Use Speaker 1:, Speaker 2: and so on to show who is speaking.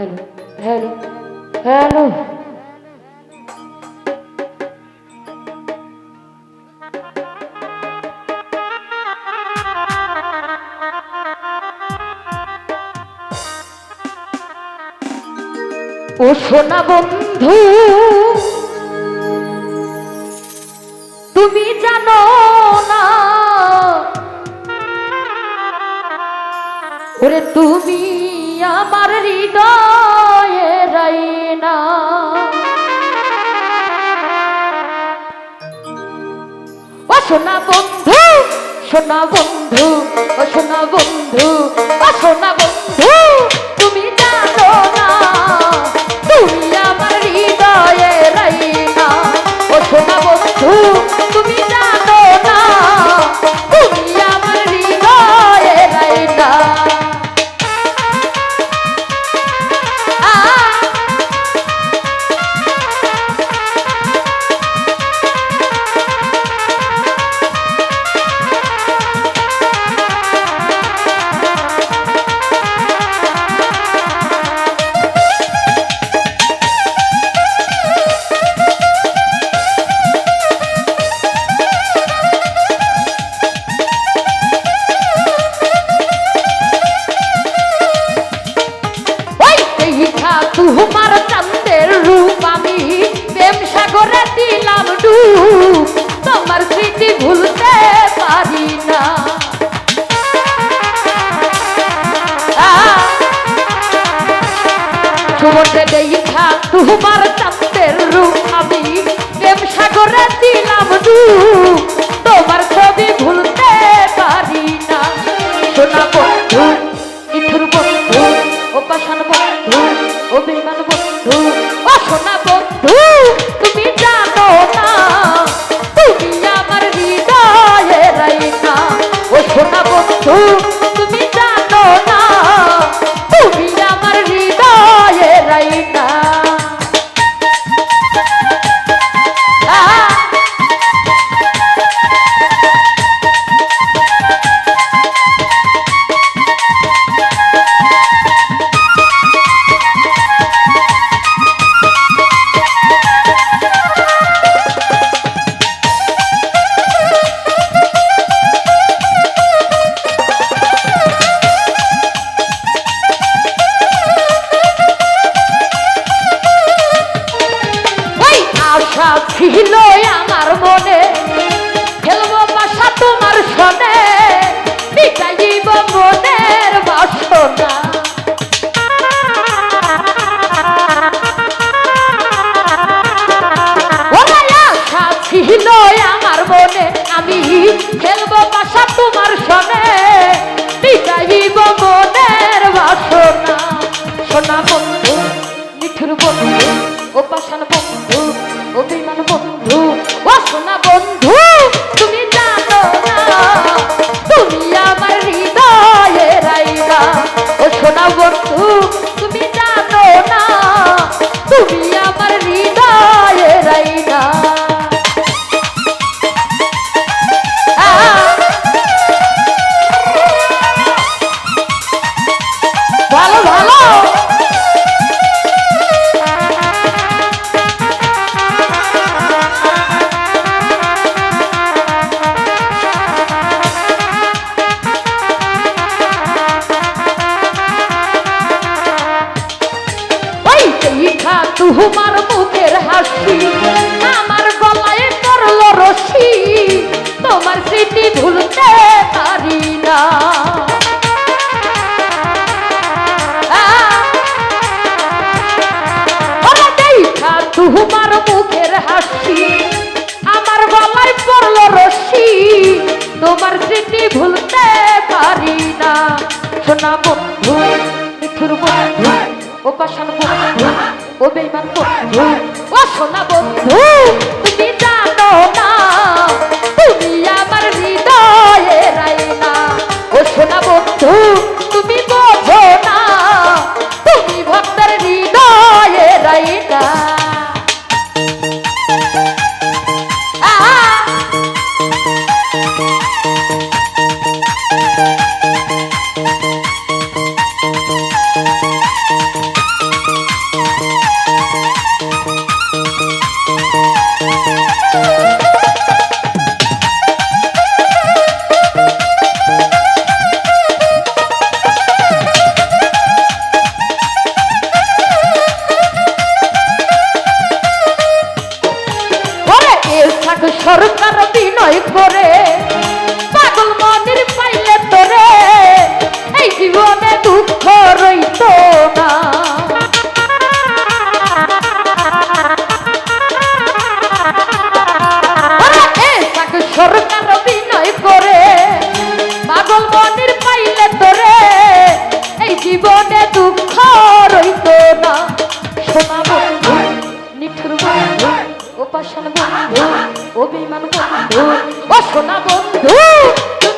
Speaker 1: Hello hello, hello. ও সোনা বন্ধু তুমি জানো না ওরে তুমি আমার হৃদয়ে রাইনা ও সোনা বন্ধু সোনা বন্ধু ও সোনা বন্ধু ও সোনা স্মৃতি ভুলতে পারি না। তোমার আমার বনে আমি খেলব বাসা তোমার সনে। পিটাইব মনের বাসনা। সোনা বন্ধু মিঠুর বন্ধু, ও পাশান বন্ধু ও বন্ধু, ও সোনা বন্ধু। তোমার মুখের হাসি আমার গলায় পড়ল রশি। তোমার স্মৃতি ভুলতে বেইমান বন্ধু ও সোনা বন্ধু। অভিমান বন্ধু ও সোনা বন্ধু